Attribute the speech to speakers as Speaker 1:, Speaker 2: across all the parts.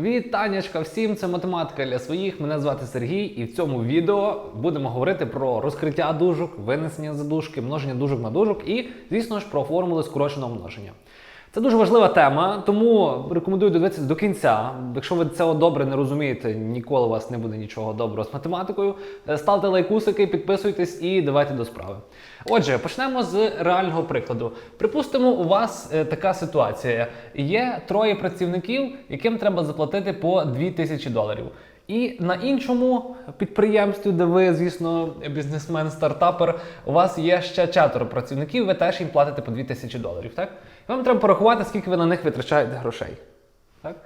Speaker 1: Вітаннячка всім, це математика для своїх. Мене звати Сергій, і в цьому відео будемо говорити про розкриття дужок, винесення задушки, множення дужок на дужок і, звісно ж, про формули скороченого множення. Це дуже важлива тема, тому рекомендую дивитися до кінця. Якщо ви цього добре не розумієте, ніколи у вас не буде нічого доброго з математикою. Е, Ставте лайкусики, підписуйтесь і давайте до справи. Отже, почнемо з реального прикладу. Припустимо, у вас е, така ситуація: є троє працівників, яким треба заплатити по 2000 доларів. І на іншому підприємстві, де ви, звісно, бізнесмен, стартапер, у вас є ще четверо працівників, ви теж їм платите по 2000 доларів. Так? І вам треба порахувати, скільки ви на них витрачаєте грошей. Так?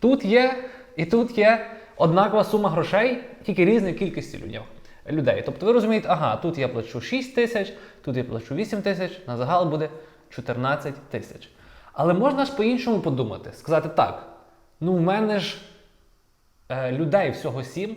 Speaker 1: Тут є і тут є однакова сума грошей, тільки різної кількості людям. людей. Тобто ви розумієте, ага, тут я плачу 6 тисяч, тут я плачу 8 тисяч, на загал буде 14 тисяч. Але можна ж по-іншому подумати, сказати так: ну в мене ж людей всього 7,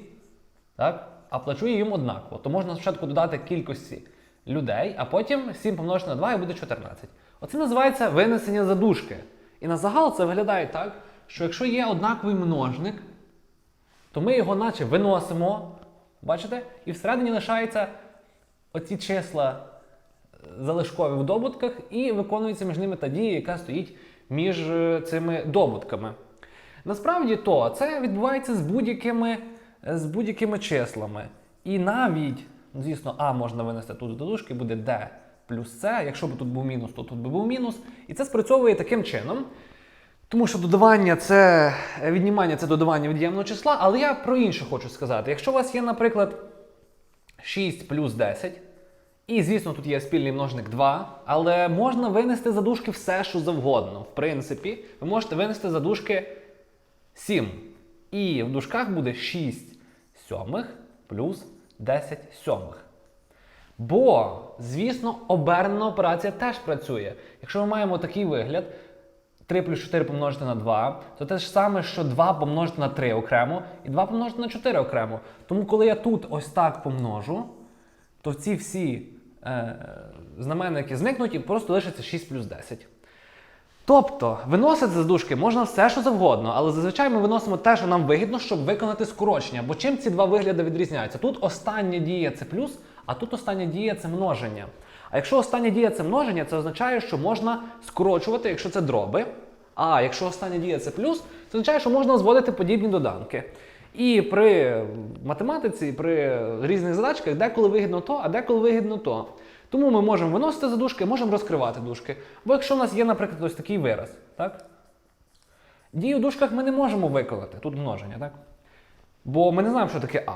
Speaker 1: так? а плачу їм однаково. То можна спочатку додати кількості людей, а потім 7 помножити на 2 і буде 14. Оце називається винесення задушки. І на загал це виглядає так, що якщо є однаковий множник, то ми його наче виносимо, бачите? І всередині лишаються оці числа е, залишкові в добутках, і виконується між ними та дія, яка стоїть між е, цими добутками. Насправді то це відбувається з будь-якими, з будь-якими числами. І навіть, ну, звісно, А можна винести тут до дужки, буде D плюс С. Якщо б тут був мінус, то тут би був мінус. І це спрацьовує таким чином. Тому що додавання це е, віднімання це додавання від'ємного числа, але я про інше хочу сказати. Якщо у вас є, наприклад, 6 плюс 10, і, звісно, тут є спільний множник 2, але можна винести за дужки все, що завгодно. В принципі, ви можете винести за дужки 7. І в дужках буде 6 сьомих плюс 10 сьомих. Бо, звісно, обернена операція теж працює. Якщо ми маємо такий вигляд, 3 плюс 4 помножити на 2, то те ж саме, що 2 помножити на 3 окремо, і 2 помножити на 4 окремо. Тому коли я тут ось так помножу, то ці всі е, знаменники зникнуть і просто лишиться 6 плюс 10. Тобто, виносити з дужки можна все, що завгодно, але зазвичай ми виносимо те, що нам вигідно, щоб виконати скорочення. Бо чим ці два вигляди відрізняються? Тут остання дія це плюс, а тут остання дія це множення. А якщо остання дія це множення, це означає, що можна скорочувати, якщо це дроби. А якщо остання дія це плюс, це означає, що можна зводити подібні доданки. І при математиці, при різних задачках деколи вигідно то, а деколи вигідно то. Тому ми можемо виносити за дужки, можемо розкривати дужки. Бо якщо у нас є, наприклад, ось такий вираз, так? Дію в дужках ми не можемо виконати, тут множення, так? Бо ми не знаємо, що таке А.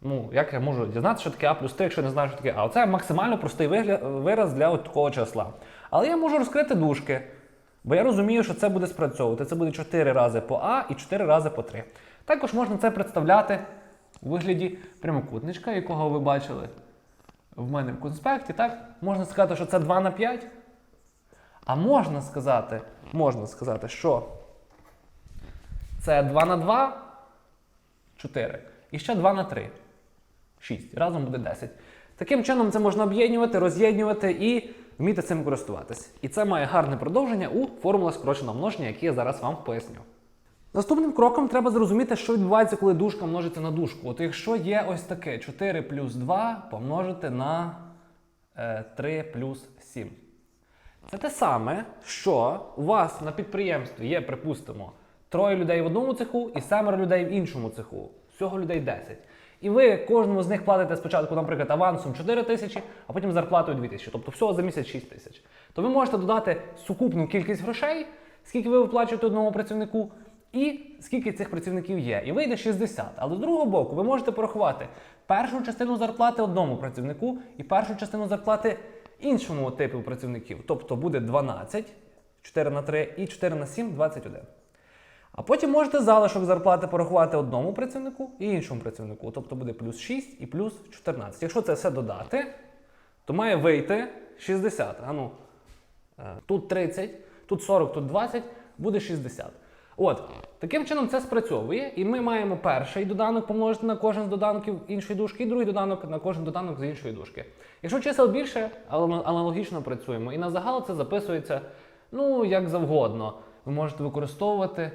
Speaker 1: Ну, як я можу дізнатися, що таке А плюс 3, якщо не знаю, що таке А. Оце максимально простий вираз для такого числа. Але я можу розкрити дужки, бо я розумію, що це буде спрацьовувати. Це буде 4 рази по А і 4 рази по 3. Також можна це представляти у вигляді прямокутничка, якого ви бачили в мене в конспекті. Так? Можна сказати, що це 2 на 5. А можна сказати, можна сказати, що це 2 на 2, 4. І ще 2 на 3. 6. Разом буде 10. Таким чином це можна об'єднувати, роз'єднувати і вміти цим користуватись. І це має гарне продовження у формулах скороченого множення, які я зараз вам поясню. Наступним кроком треба зрозуміти, що відбувається, коли дужка множиться на дужку. От якщо є ось таке 4 плюс 2 помножити на е, 3 плюс 7. Це те саме, що у вас на підприємстві є, припустимо, троє людей в одному цеху і семеро людей в іншому цеху. Всього людей 10. І ви кожному з них платите спочатку, наприклад, авансом 4 тисячі, а потім зарплатою 2 тисячі. Тобто всього за місяць 6 тисяч. То ви можете додати сукупну кількість грошей, скільки ви виплачуєте одному працівнику, і скільки цих працівників є. І вийде 60. Але з другого боку, ви можете порахувати першу частину зарплати одному працівнику і першу частину зарплати іншому типу працівників. Тобто буде 12, 4 на 3 і 4 на 7 21. А потім можете залишок зарплати порахувати одному працівнику і іншому працівнику. Тобто буде плюс 6 і плюс 14. Якщо це все додати, то має вийти 60. А ну, тут 30, тут 40, тут 20, буде 60. От, таким чином це спрацьовує, і ми маємо перший доданок помножити на кожен з доданків іншої дужки, і другий доданок на кожен доданок з іншої дужки. Якщо чисел більше, аналогічно працюємо. І на загал це записується ну, як завгодно. Ви можете використовувати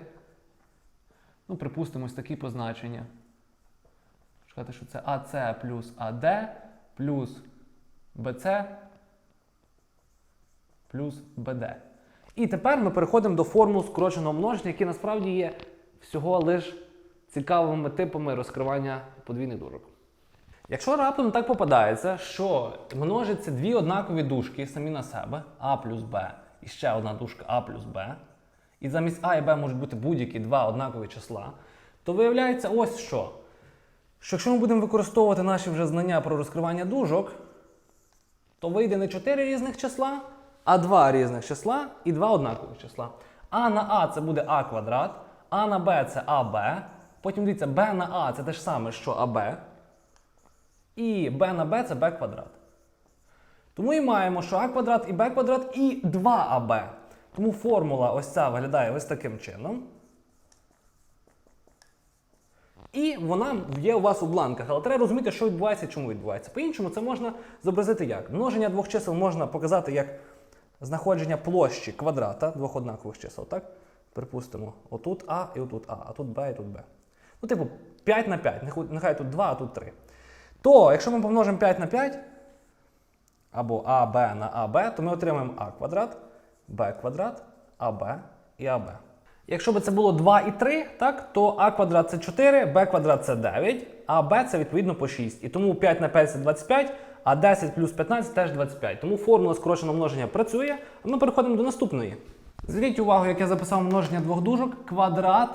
Speaker 2: Ну, припустимо, ось такі позначення. Сказати, що це АС плюс АД плюс БЦ плюс БД.
Speaker 1: І тепер ми переходимо до формул скороченого множення, які насправді є всього лиш цікавими типами розкривання подвійних дужок. Якщо раптом так попадається, що множаться дві однакові дужки самі на себе, А плюс Б, і ще одна дужка А плюс Б, і замість А і Б можуть бути будь-які два однакові числа, то виявляється ось що. Що якщо ми будемо використовувати наші вже знання про розкривання дужок, то вийде не 4 різних числа, а 2 різних числа і 2 однакових числа. А на А це буде А квадрат, А на Б це АБ. Потім дивіться, Б на А це те ж саме, що АБ. І Б на Б це Б квадрат. Тому і маємо, що А квадрат і Б квадрат і 2АБ. Тому формула ось ця виглядає ось таким чином. І вона є у вас у бланках, але треба розуміти, що відбувається і чому відбувається. По-іншому це можна зобразити як? Множення двох чисел можна показати як знаходження площі квадрата двох однакових чисел. так? Припустимо, отут А і отут А, а тут Б і тут Б. Ну, типу, 5 на 5, нехай- тут 2, а тут 3. То, якщо ми помножимо 5 на 5, або АБ на АБ, то ми отримаємо А квадрат, Б квадрат, АБ і АБ. Якщо б це було 2 і 3, так, то А квадрат це 4, Б квадрат це 9, а Б це відповідно по 6. І тому 5 на 5 це 25, а 10 плюс 15 теж 25. Тому формула скороченого множення працює, а ми переходимо до наступної. Зверніть увагу, як я записав множення двох дужок, квадрат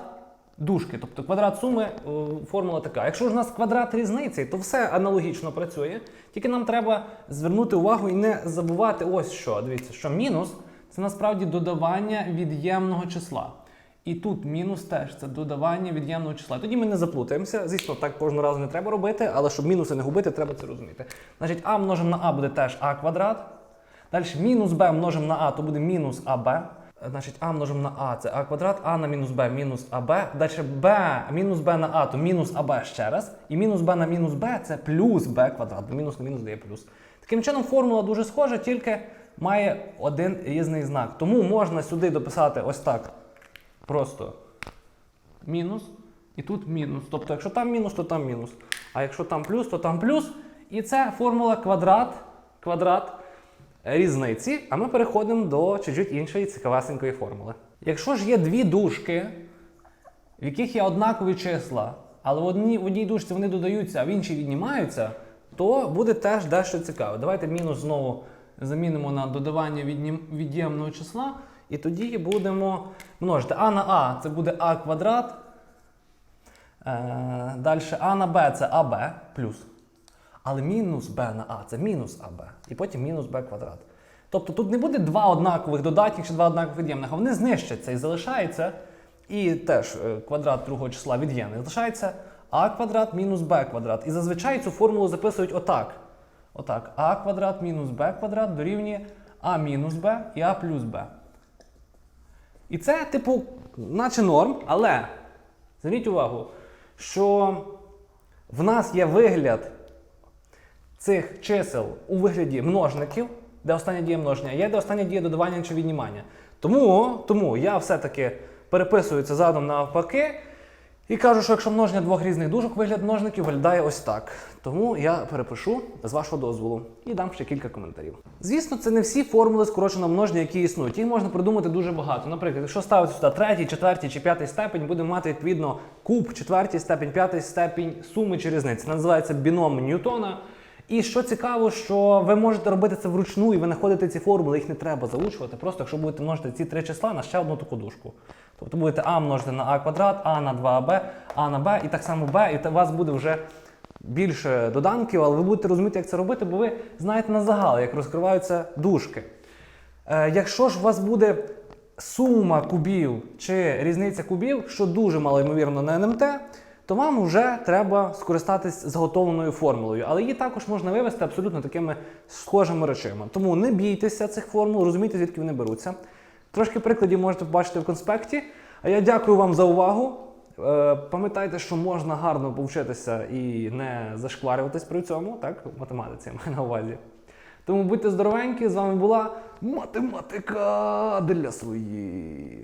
Speaker 1: дужки. Тобто квадрат суми, е, формула така. Якщо ж у нас квадрат різниці, то все аналогічно працює. Тільки нам треба звернути увагу і не забувати ось що. Дивіться, що мінус це насправді додавання від'ємного числа. І тут мінус теж це додавання від'ємного числа. Тоді ми не заплутаємося. Звісно, так кожного разу не треба робити, але щоб мінуси не губити, треба це розуміти. Значить, а множимо на а буде теж а квадрат. Далі мінус b множимо на а, то буде мінус аб. Значить, а множимо на а це а квадрат, а на мінус b мінус аб. Далі b мінус b на а, то мінус аб ще раз. І мінус b на мінус b це плюс b квадрат, бо мінус на мінус дає плюс. Таким чином, формула дуже схожа, тільки має один різний знак. Тому можна сюди дописати ось так. Просто мінус, і тут мінус. Тобто, якщо там мінус, то там мінус. А якщо там плюс, то там плюс. І це формула квадрат, квадрат різниці. А ми переходимо до чуть-чуть іншої цікавесенької формули. Якщо ж є дві дужки, в яких є однакові числа, але в одній, в одній дужці вони додаються, а в іншій віднімаються, то буде теж дещо цікаве. Давайте мінус знову замінимо на додавання від'ємного числа. І тоді будемо множити. А на А це буде А квадрат. Е, Далі А на Б це АБ плюс. Але мінус Б на А це мінус АБ. І потім мінус Б квадрат. Тобто тут не буде два однакових додатніх чи два однакових від'ємних, а вони знищаться і залишається. І теж е, квадрат другого числа від'ємний. Залишається А квадрат мінус Б квадрат. І зазвичай цю формулу записують отак. Отак. А квадрат мінус Б квадрат дорівнює А мінус Б і А плюс Б. І це, типу, наче норм, але зверніть увагу, що в нас є вигляд цих чисел у вигляді множників, де остання дія множення, є де остання дія додавання чи віднімання. Тому, тому я все-таки переписую це задом навпаки і кажу, що якщо множення двох різних дужок, вигляд множників виглядає ось так. Тому я перепишу з вашого дозволу і дам ще кілька коментарів. Звісно, це не всі формули скороченого множення, які існують. Їх можна придумати дуже багато. Наприклад, якщо ставити сюди третій, четвертій чи п'ятий степень, будемо мати відповідно куб, четвертій степень, п'ятий степень суми чи різниці. Це називається біном Ньютона. І що цікаво, що ви можете робити це вручну, і ви знаходите ці формули, їх не треба заучувати. Просто якщо будете множити ці три числа на ще одну таку дужку. Тобто будете А множити на А квадрат, А на 2АБ, А на Б і так само Б, і у вас буде вже більше доданків, але ви будете розуміти, як це робити, бо ви знаєте на загал, як розкриваються дужки. Е, якщо ж у вас буде сума кубів чи різниця кубів, що дуже мало ймовірно на НМТ, то вам вже треба скористатись заготовленою формулою. Але її також можна вивести абсолютно такими схожими речами. Тому не бійтеся цих формул, розумійте, звідки вони беруться. Трошки прикладів можете побачити в конспекті. А я дякую вам за увагу. Е, Пам'ятайте, що можна гарно повчитися і не зашкварюватись при цьому, так? В математиці я маю на увазі. Тому будьте здоровенькі, з вами була математика для своїх.